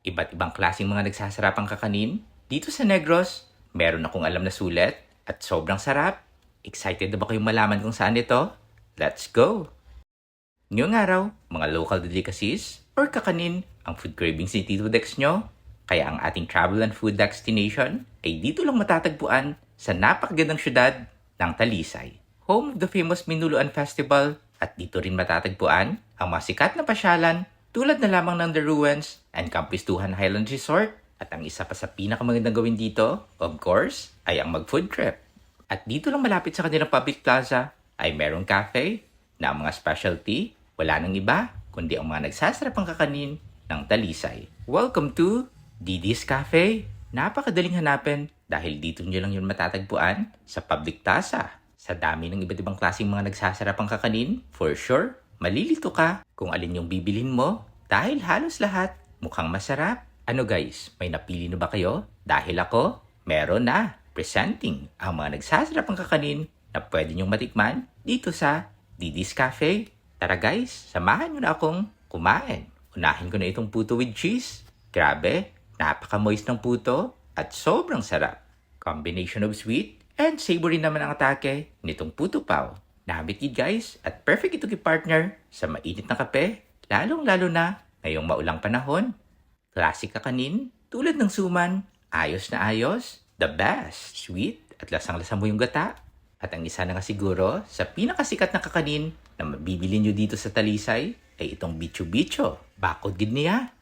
Iba't ibang klaseng mga nagsasarapang kakanin. Dito sa Negros, meron akong alam na sulit at sobrang sarap. Excited na ba kayong malaman kung saan ito? Let's go! Ngayong araw, mga local delicacies or kakanin ang food cravings ni Tito Dex nyo. Kaya ang ating travel and food destination ay dito lang matatagpuan sa napakagandang syudad ng Talisay. Home of the famous Minuluan Festival at dito rin matatagpuan ang mga sikat na pasyalan tulad na lamang ng The Ruins and Campistuhan Highland Resort at ang isa pa sa pinakamagandang gawin dito, of course, ay ang mag-food trip. At dito lang malapit sa kanilang public plaza ay merong cafe na ang mga specialty wala nang iba kundi ang mga nagsasarapang kakanin ng Talisay. Welcome to Didi's Cafe. Napakadaling hanapin dahil dito nyo lang yun matatagpuan sa public plaza. Sa dami ng iba't ibang klaseng mga nagsasarapang kakanin, for sure, malilito ka kung alin yung bibilhin mo dahil halos lahat mukhang masarap. Ano guys, may napili na ba kayo? Dahil ako, meron na. Presenting ang mga nagsasarapang kakanin na pwede nyong matikman dito sa Didi's Cafe. Tara guys, samahan nyo na akong kumain. Unahin ko na itong puto with cheese. Grabe, napaka-moist ng puto at sobrang sarap. Combination of sweet and savory naman ang atake nitong puto pao. Nabitid guys at perfect ito partner sa mainit na kape, lalong-lalo na ngayong maulang panahon. Classic kakanin, tulad ng suman, ayos na ayos, the best, sweet at lasang-lasa mo yung gata. At ang isa na nga siguro sa pinakasikat na kakanin na mabibili nyo dito sa Talisay ay itong bicho-bicho. Bakod gid niya.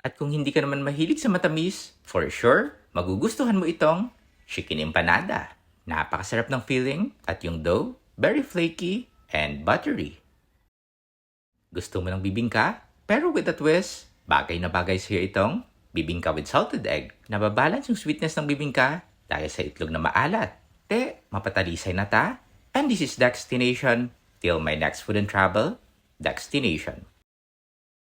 At kung hindi ka naman mahilig sa matamis, for sure, magugustuhan mo itong chicken empanada. Napakasarap ng feeling at yung dough, very flaky and buttery. Gusto mo ng bibingka? Pero with a twist, bagay na bagay sa'yo itong bibingka with salted egg. Nababalance yung sweetness ng bibingka dahil sa itlog na maalat. Te, mapatalisay na ta. And this is Destination. Till my next food and travel, Destination.